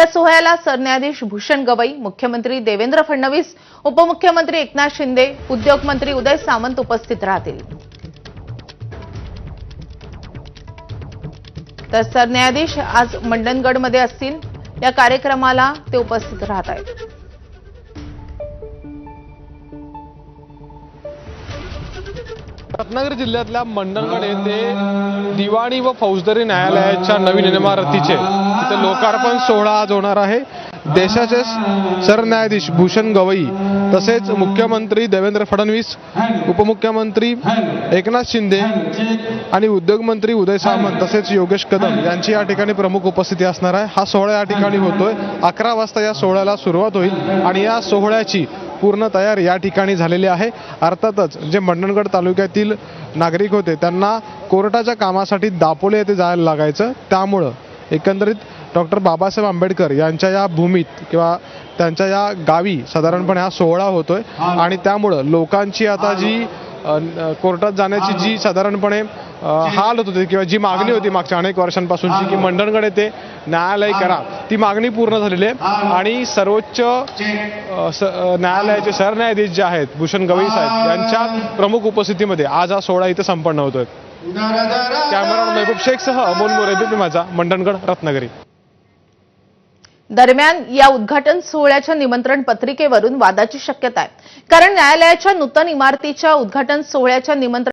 या सोहळ्याला सरन्यायाधीश भूषण गवई मुख्यमंत्री देवेंद्र फडणवीस उपमुख्यमंत्री एकनाथ शिंदे उद्योग मंत्री उदय सामंत उपस्थित राहतील. तर सरन्यायाधीश आज मंडणगडमध्ये असतील. या कार्यक्रमाला ते उपस्थित राहत आहेत. रत्नागिरी जिल्ह्यातल्या मंडणगड येथे दिवाणी व फौजदारी न्यायालयाच्या नवीन इमारतीचे तिथे लोकार्पण सोहळा आज होणार आहे. देशाचे सरन्यायाधीश भूषण गवई तसेच मुख्यमंत्री देवेंद्र फडणवीस उपमुख्यमंत्री एकनाथ शिंदे आणि उद्योगमंत्री उदय सामंत तसेच योगेश कदम यांची या ठिकाणी प्रमुख उपस्थिती असणार आहे. हा सोहळा या ठिकाणी होतोय. अकरा वाजता या सोहळ्याला सुरुवात होईल आणि या सोहळ्याची पूर्ण तयारी या ठिकाणी झालेली आहे. अर्थातच जे मंडणगड तालुक्यातील नागरिक होते त्यांना कोर्टाच्या कामासाठी दापोले येथे जायला लागायचं. त्यामुळं एकंदरीत डॉक्टर बाबासाहेब आंबेडकर यांच्या या भूमीत किंवा त्यांच्या या गावी साधारणपणे हा सोहळा होतोय. आणि त्यामुळं लोकांची आता जी कोर्टात जाण्याची जी साधारणपणे हाल होत होते किंवा जी मागणी होती मागच्या अनेक वर्षांपासूनची की मंडणगड येथे न्यायालय करा ती मागणी पूर्ण झालेली आहे. आणि सर्वोच्च न्यायालयाचे सरन्यायाधीश जे आहेत भूषण गवई साहेब यांच्या प्रमुख उपस्थितीमध्ये आज हा सोहळा इथे संपन्न होतोय. कॅमेरा मेहबूब शेखसह अमोल मोरे माझा मंडणगड रत्नागिरी. दरम्यान या उद्घाटन सोहळ्याच्या निमंत्रण पत्रिकेवरून वादाची शक्यता आहे. कारण न्यायालयाच्या नूतन इमारतीच्या उद्घाटन सोहळ्याच्या निमंत्रण